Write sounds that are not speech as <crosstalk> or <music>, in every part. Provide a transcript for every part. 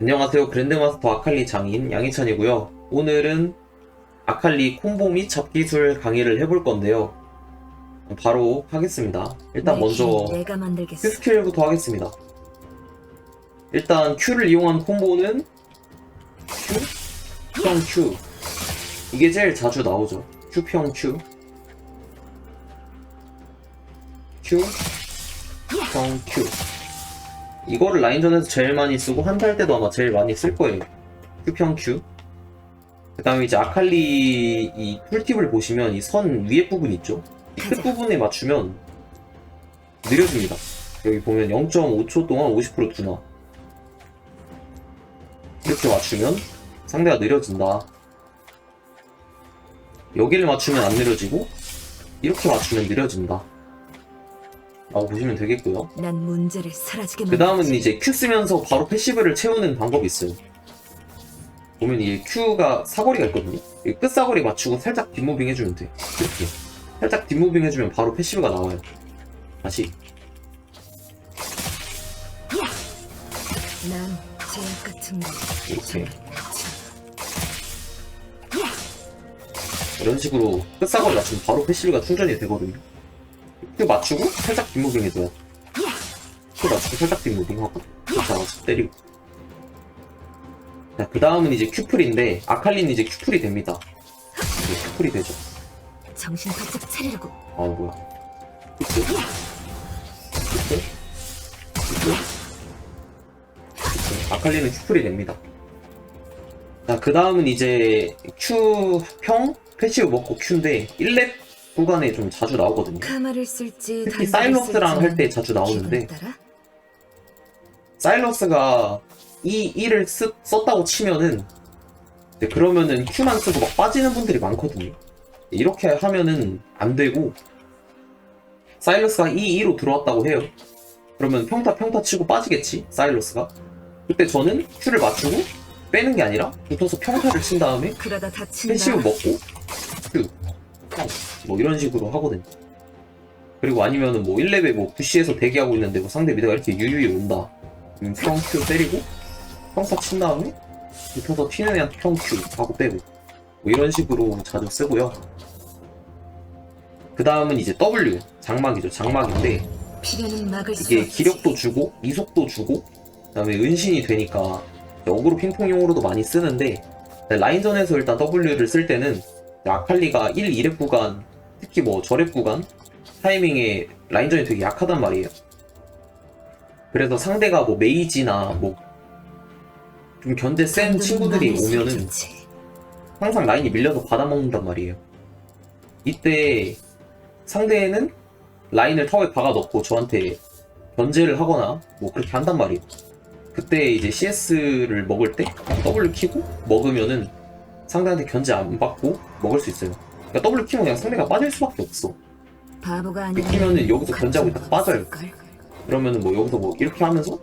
안녕하세요. 그랜드마스터 아칼리 장인 양희찬이고요. 오늘은 아칼리 콤보 및 잡기술 강의를 해볼 건데요. 바로 하겠습니다. 일단 내 먼저. Q 스킬부터 하겠습니다. 일단 Q를 이용한 콤보는 Q, 평 Q. 이게 제일 자주 나오죠. Q 평 Q. Q, 평 Q. 이거를 라인전에서 제일 많이 쓰고 한타 할 때도 아마 제일 많이 쓸 거예요. Q 평 Q. 그 다음에 이제 아칼리 이 툴팁을 보시면 이 선 위에 부분 있죠? 이 끝 부분에 맞추면 느려집니다. 여기 보면 0.5초 동안 50% 둔화. 이렇게 맞추면 상대가 느려진다. 여기를 맞추면 안 느려지고 이렇게 맞추면 느려진다. 라고 보시면 되겠고요. 난 문제를 사라지게 그 다음은 만들지. 이제 Q 쓰면서 바로 패시브를 채우는 방법이 있어요. 보면 이 Q가 사거리가 있거든요. 이 끝사거리 맞추고 살짝 뒷무빙 해주면 돼. 이렇게. 살짝 뒷무빙 해주면 바로 패시브가 나와요. 다시. 난 제약 같은 거. 이렇게. 이런 식으로 끝사거리 맞추면 바로 패시브가 충전이 되거든요. Q 맞추고 살짝 뒷무빙 돼. Q 맞추고 살짝 뒷무빙 하고 Q 잡아서 때리고. 자, 그 다음은 이제 큐플인데 아칼리는 이제 큐플이 됩니다. 이제 큐플이 되죠. 정신 바짝 차리라고. 아 뭐야? 큐플. 아칼리는 큐플이 됩니다. 자, 그 다음은 이제 Q평 패시브 먹고 Q인데 1렙 구간에 좀 자주 나오거든요. 카마를 쓸지 특히 사일러스랑 할 때 자주 나오는데? 사일러스가 이 1을 쓰, 썼다고 치면은 이제 그러면은 Q만 쓰고 막 빠지는 분들이 많거든요. 이렇게 하면은 안 되고 사일러스가 이 2로 들어왔다고 해요. 그러면 평타 평타 치고 빠지겠지 사일러스가. 그때 저는 Q를 맞추고 빼는 게 아니라 붙어서 평타를 친 다음에. 패시브 먹고 Q 평, 뭐 이런 식으로 하거든요. 그리고 아니면은 뭐 1렙에 뭐 부시에서 대기하고 있는데 뭐 상대 미드가 이렇게 유유히 온다. 그럼 평 Q 때리고 평타 친 다음에 붙어서 튀는 애한테 평 Q 하고 빼고 뭐 이런 식으로 자주 쓰고요. 그 다음은 이제 W 장막이죠. 장막인데 이게. 기력도 주고 이속도 주고 그다음에 은신이 되니까 어그로 핑퐁용으로도 많이 쓰는데 라인전에서 일단 W를 쓸 때는 아칼리가 1, 2렙 구간 특히 뭐 저렙 구간 타이밍에 라인전이 되게 약하단 말이에요. 그래서 상대가 뭐 메이지나 뭐 좀 견제 센 친구들이 오면은. 항상 라인이 밀려서 받아먹는단 말이에요. 이때 상대는 라인을 타워에 박아 넣고 저한테 견제를 하거나 뭐 그렇게 한단 말이에요. 그때 이제 CS를 먹을 때 W 키고 먹으면은 상대한테 견제 안 받고 먹을 수 있어요. 그러니까 W 키면 그냥 상대가 빠질 수밖에 없어. 바보가 아니라 키면은 여기서 견제하고 있다가 빠져요. 걸. 그러면은 뭐 여기서 뭐 이렇게 하면서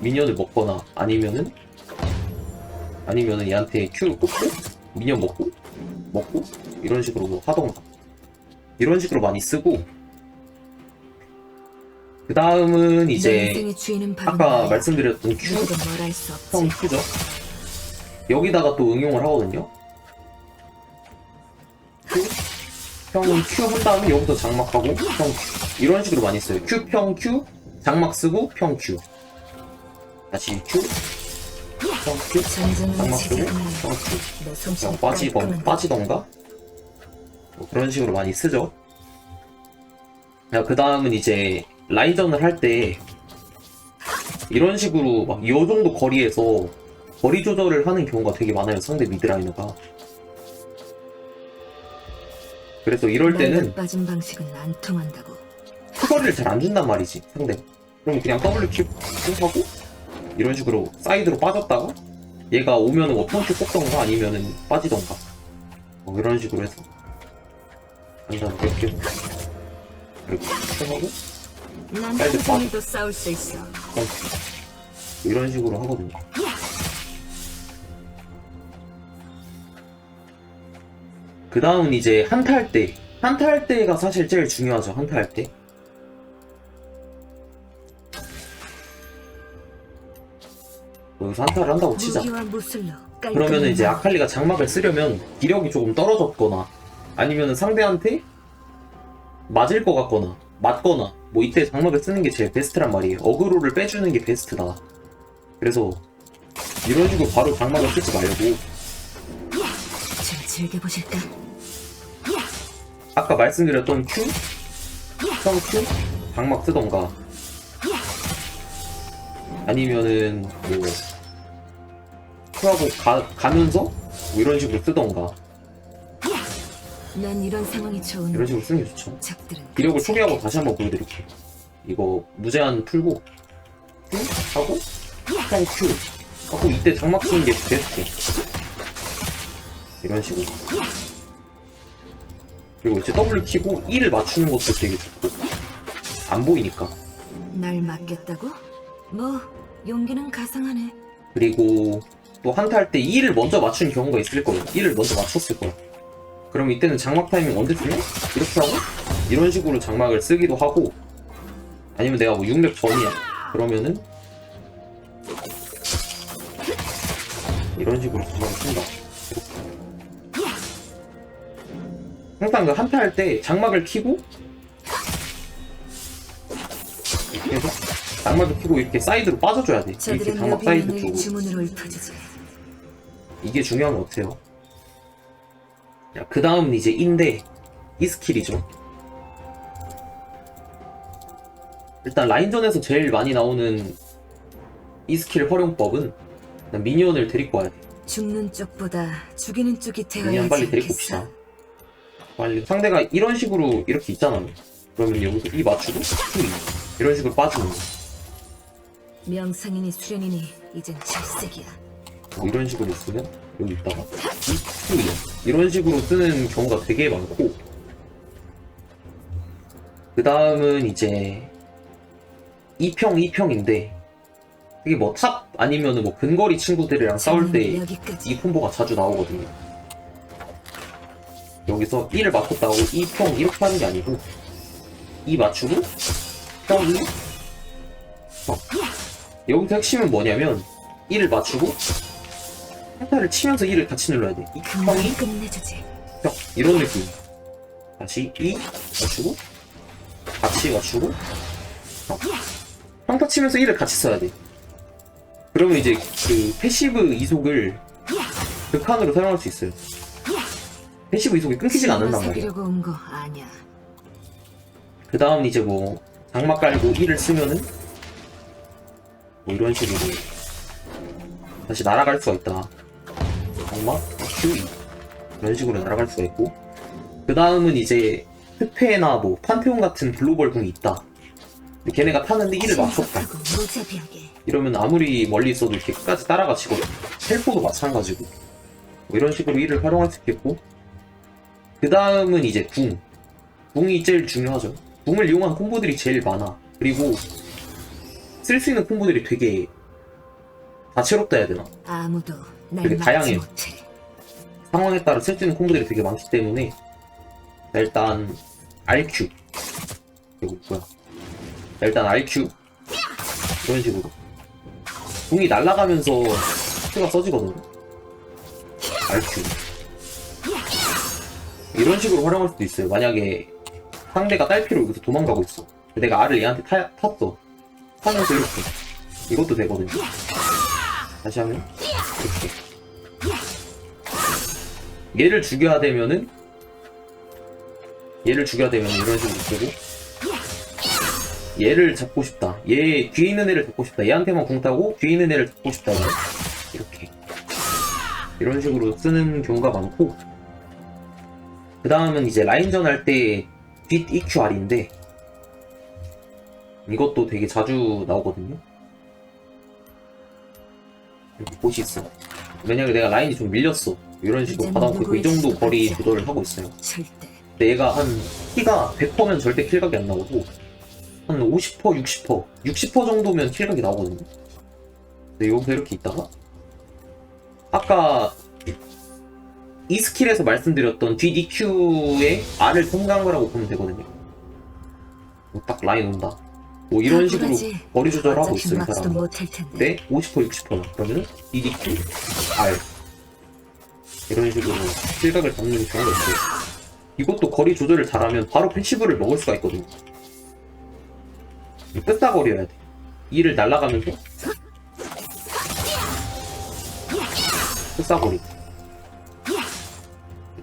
미니언을 먹거나 아니면은 아니면은 얘한테 Q 꽂고 미니언 먹고 먹고 이런 식으로 뭐 하던가 이런 식으로 많이 쓰고 그 다음은 내 이제 아까. 말씀드렸던 Q. 형 Q죠 여기다가 또 응용을 하거든요 Q 형은 Q 한 다음에 여기서 장막하고 평 Q 이런 식으로 많이 써요. Q 평 Q 장막 쓰고 평 Q 다시 Q 평 Q 전쟁은 장막 쓰고 평 Q 솜씨는 그냥 빠지던. 빠지던가? 뭐 그런 식으로 많이 쓰죠. 그 다음은 이제 라인전을 할 때 이런 식으로 막 이 정도 거리에서 거리 조절을 하는 경우가 되게 많아요 상대 미드라이너가 그래서 이럴 때는 빠진 방식은 안 통한다고. 투거리를 잘 안 준단 말이지 상대. 그럼 그냥 W 킥 하고 이런 식으로 사이드로 빠졌다가 얘가 오면은 뭐 평큐 뽑던가 아니면은 빠지던가. 뭐 이런 식으로 해서. 간단히 이렇게 그리고 하고 난 사이드 하루 빠 종일도 싸울 수 있어. 평큐 이런 식으로 하거든요 그 다음은 이제 한타 할 때 한타 할 때가 사실 제일 중요하죠 한타 할 때 여기서 한타를 한다고 치자. 그러면은 이제 아칼리가 장막을 쓰려면 기력이 조금 떨어졌거나 아니면은 상대한테 맞을 것 같거나 맞거나 뭐 이때 장막을 쓰는 게 제일 베스트란 말이에요. 어그로를 빼주는 게 베스트다. 그래서 이런 식으로 바로 장막을 쓰지 말고 좀 즐겨보실까? 아까 말씀드렸던 Q, 형 Q, 장막 쓰던가 아니면은 뭐 Q하고 가, 가면서 뭐 이런 식으로 쓰던가 난 이런 상황이 좋은 이런 식으로 쓰는 게 좋죠. 적들은 기력을 소개하고 다시 한번 보여드릴게요. 이거 무제한 풀고 Q 하고 형 Q 하고 이때 장막 쓰는 게 베스트. 이런 식으로. 그리고 이제 W 키고 E를 맞추는 것도 되게 좋고 안 보이니까. 날 맡겼다고? 뭐 용기는 가상하네. 그리고 또 한타 할때 E를 먼저 맞춘 경우가 있을 거예요. E를 먼저 맞췄을 거야. 그럼 이때는 장막 타이밍 언제 주냐? 이렇게 하고 이런 식으로 장막을 쓰기도 하고 아니면 내가 뭐 6렙 전이야. 그러면은 이런 식으로 장막을 쓴다. 항상 그 한타 할때 장막을 키고 이렇게 해서 장막을 키고 이렇게 사이드로 빠져줘야 돼. 이렇게 장막 사이드 쪽으로. 이게 중요한 거 같아요. 그 다음은 이제 인데 이 스킬이죠. 일단 라인전에서 제일 많이 나오는 이 스킬 활용법은 미니언을 데리고 와야 돼. 죽는 쪽보다 죽이는 쪽이 되어야 미니언 빨리 데리고? 옵시다. 빨리 상대가 이런 식으로 이렇게 있잖아요. 그러면 여기서 이 맞추고 이 이런 식으로 빠지는 거. 명상이니 수련이니 이젠 질색이야. 뭐 이런 식으로 쓰면 여기 있다가 이이 이런 식으로 쓰는 경우가 되게 많고 그 다음은 이제 2평 2평인데 이게 뭐 탑 아니면은 뭐 근거리 친구들이랑 싸울 때 이. 콤보가 자주 나오거든요 여기서 1을 맞췄다고 2평 이렇게 하는 게 아니고 2 맞추고 평 2, 평 여기서 핵심은 뭐냐면 1을 맞추고 한타를 치면서 1을 같이 눌러야 돼. 이 평이 끝내주지. 평 이런 느낌. 다시 2 맞추고 같이 맞추고 평. 평타 치면서 1을 같이 써야 돼. 그러면 이제 그 패시브 이속을 극한으로 사용할 수 있어요. 패시브 이속이 끊기지가 않는단 말이야. 사귀려고 온 거 아니야. 그 다음 이제 뭐 장막 깔고 1을 쓰면은 뭐 이런 식으로 다시 날아갈 수가 있다. 장막 Q2 이런 식으로 날아갈 수가 있고 그 다음은 이제 스페나 뭐 판테온 같은 글로벌 궁이 있다. 근데 걔네가 타는데 1을 맞췄다. 무자비하게. 이러면 아무리 멀리 있어도 이렇게 끝까지 따라가지고 텔포도 마찬가지고 뭐 이런 식으로 1을 활용할 수 있겠고 그 다음은 이제 궁. 궁이 제일 중요하죠. 궁을 이용한 콤보들이 제일 많아. 그리고 쓸 수 있는 콤보들이 되게 다채롭다 해야 되나? 아무도 날 되게 다양해요. 상황에 따라 쓸 수 있는 콤보들이 되게 많기 때문에 자, 일단 RQ 이거 뭐야? 자, 일단 RQ 이런 식으로. 궁이 날아가면서 Q가 써지거든요. RQ 이런 식으로 활용할 수도 있어요. 만약에 상대가 딸피로 여기서 도망가고 있어. 내가 R을 얘한테 타, 탔어. 타면서 이렇게 이것도 되거든요. 다시 하면 이렇게. 얘를 죽여야 되면은 얘를 죽여야 되면 이런 식으로 쓰고 얘를 잡고 싶다. 얘 뒤에 있는 애를 잡고 싶다. 얘한테만 궁 타고 뒤에 있는 애를 잡고 싶다 이렇게. 이런 식으로 쓰는 경우가 많고 그 다음은 이제 라인전 할때뒷 EQR인데 이것도 되게 자주 나오거든요. 이렇게 곳이 있어 만약에 내가 라인이 좀 밀렸어. 이런 식으로 받아놓고 이 정도 누구의 거리 조절을 하고 있어요. 근데 얘가 한 키가 100%면 절대 킬각이 안 나오고 한 50%, 60%, 60% 정도면 킬각이 나오거든요. 근데 여기서 이렇게 있다가 아까 이 스킬에서 말씀드렸던 DDQ의 R을 통과한 거라고 보면 되거든요. 뭐딱 라인 온다. 뭐 이런 식으로. 거리 조절하고 있어요 이 사람은. 네 50% 60% 그러면 DDQ R 이런 식으로 실각을 잡는 경우가 있어요 이것도 거리 조절을 잘하면 바로 패시브를 먹을 수가 있거든요 끝사거리여야 돼 이를 날아가면서 끝사거리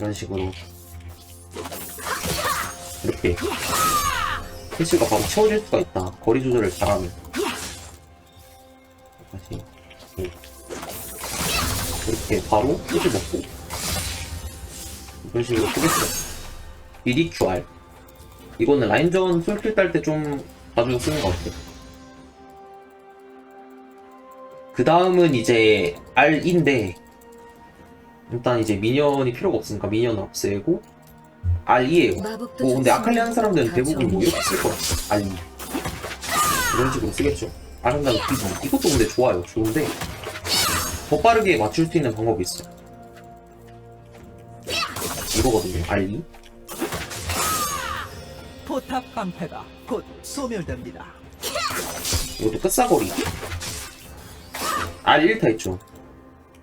이런 식으로. 이렇게. 패시브가 바로 채워질 수가 있다. 거리 조절을 잘하면. 다시. 네. 이렇게 바로 끝을 먹고. 이런 식으로 쓰겠어요 BDQR 이거는 라인전 솔킬 딸 때 좀 자주 쓰는 것 같아요. 그 다음은 이제 R인데 일단 이제 미니언이 필요가 없으니까 미니언 없애고 R2에요. 마법도 뭐 근데 좀 아칼리 하는 사람들은 다 대부분 뭐. 이렇게 쓸것 같아 R2 이런 식으로 쓰겠죠. 아름다운 기분 이것도 근데 좋아요. 좋은데 더 빠르게 맞출 수 있는 방법이 있어요. 이거거든요. R2 포탑 방패가 곧 소멸됩니다. 이것도 끝사거리. R1타 있죠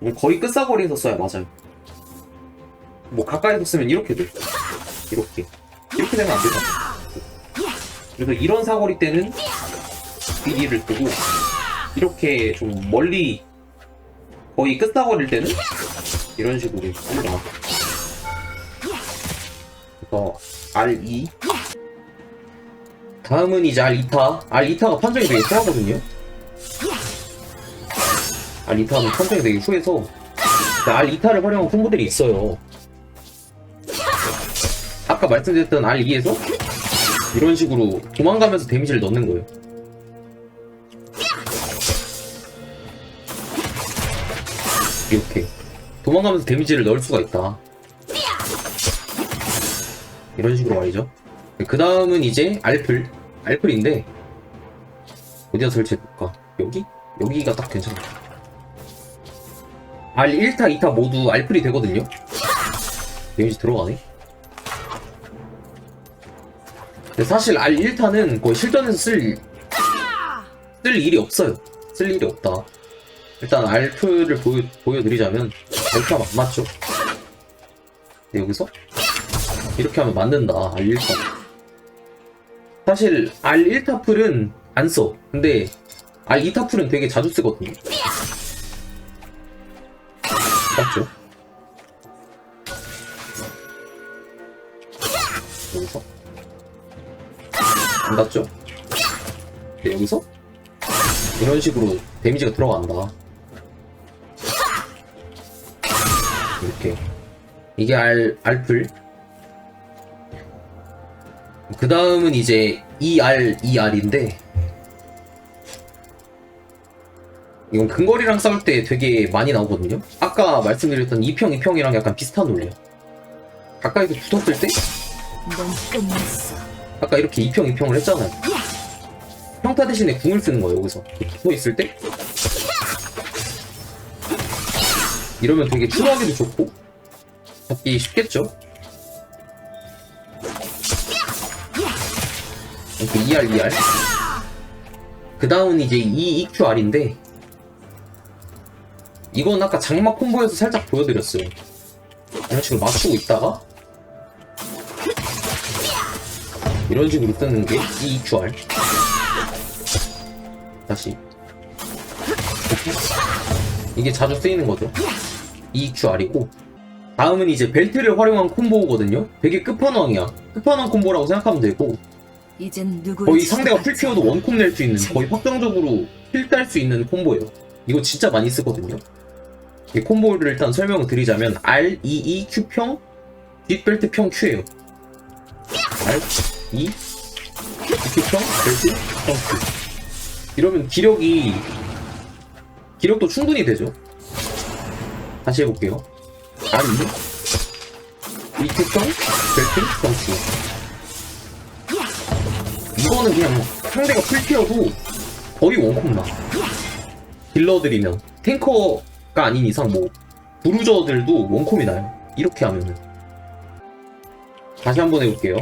이건 거의 끝사거리에서 써야 맞아요. 뭐 가까이서 쓰면 이렇게 돼. 이렇게. 이렇게 되면 안 되잖아. 그래서 이런 사거리 때는 BD를 쓰고 이렇게 좀 멀리 거의 끝사거리일 때는 이런 식으로 씁니다. 그래서 R2 다음은 이제 R2타. R2타가 판정이 되게 후하거든요 R2타는 판정이 되게 후해서. R2타를 활용한 콤보들이 있어요. 아까 말씀드렸던 R2에서? 이런 식으로 도망가면서 데미지를 넣는 거예요. 이렇게. 도망가면서 데미지를 넣을 수가 있다. 이런 식으로 말이죠. 그 다음은 이제 알플 알플인데 어디다 설치해볼까? 여기? 여기가 딱 괜찮다 알 1타 2타 모두 알플이 되거든요. 데미지 들어가네. 근데 사실 알 1타는 거의 실전에서 쓸, 쓸 일이 없어요. 쓸 일이 없다. 일단 알프를 보여, 보여드리자면 이렇게 하면 안 맞죠? 근데 여기서? 이렇게 하면 맞는다 R1타. 사실 R1타 풀은 안 써. 근데 R2타 풀은 되게 자주 쓰거든요. 닿죠? 네, 여기서 이런 식으로 데미지가 들어간다. 이렇게 이게 R R풀 그 다음은 이제 ER, ER인데 이건 근거리랑 싸울 때 되게 많이 나오거든요 아까 말씀드렸던 2평, 2평이랑 약간 비슷한 논리야 가까이서 붙었을 때 넌 끝났어. 아까 이렇게 2평, 2평을 했잖아요. 평타 대신에 궁을 쓰는 거예요 여기서. 붙어있을 때? 이러면 되게 추노하기도 좋고. 잡기 쉽겠죠? 이렇게 ER, ER. 그 다음은 이제 E, EQR인데, 이건 아까 장막 콤보에서 살짝 보여드렸어요. 이런 식으로 맞추고 있다가, 이런 식으로 뜨는 게 EQR. 다시. 이게 자주 쓰이는 거죠. EQR이고, 다음은 이제 벨트를 활용한 콤보거든요. 되게 끝판왕이야. 끝판왕 콤보라고 생각하면 되고, 이젠 누구 거의 상대가 풀피어도 원콤 낼 수 있는 거의 확정적으로 힐딸수 있는 콤보예요. 이거 진짜 많이 쓰거든요. 이 콤보를 일단 설명을 드리자면 R, E, E, Q평, 뒷벨트 평 Q예요. R, E, Q평, 벨트? 평 Q. 이러면 기력이 기력도 충분히 되죠. 다시 해볼게요. E, E, Q평, 벨트? 평 Q. 이거는 그냥 상대가 풀피어도 거의 원콤나 딜러들이면 탱커가 아닌 이상 뭐 브루저들도 원콤이 나요. 이렇게 하면은. 다시 한번 해볼게요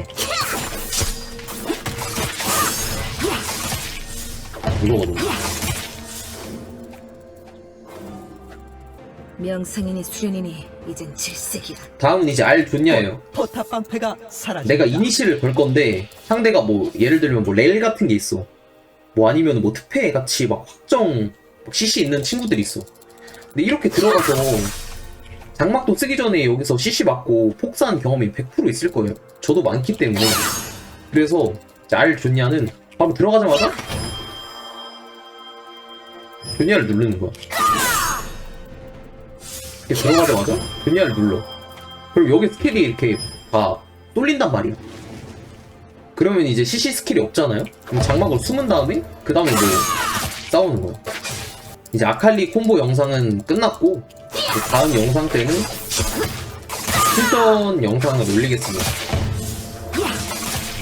이거거든. 명상이니 수련이니 이젠 질색이다. 다음은 이제 알 좋냐예요. 포탑 방패가 사라집니다. 내가 이니시를 걸 건데 상대가 뭐 예를 들면 뭐 레일 같은 게 있어. 뭐 아니면 뭐 특패 같이 막 확정 막 CC 있는 친구들이 있어. 근데 이렇게 들어가서 <laughs> 장막도 쓰기 전에 여기서 CC 맞고 폭사한 경험이 100% 있을 거예요. 저도 많기 때문에. 그래서 알 좋냐는 바로 들어가자마자 좋냐를 누르는 거야. 이렇게 들어가자마자 좋냐를 눌러. 그럼 여기 스킬이 이렇게 다 쏠린단 말이야. 그러면 이제 CC 스킬이 없잖아요? 그럼 장막으로 숨은 다음에 그 다음에 뭐 싸우는 거야. 이제 아칼리 콤보 영상은 끝났고 다음 영상 때는 실전 영상을 올리겠습니다.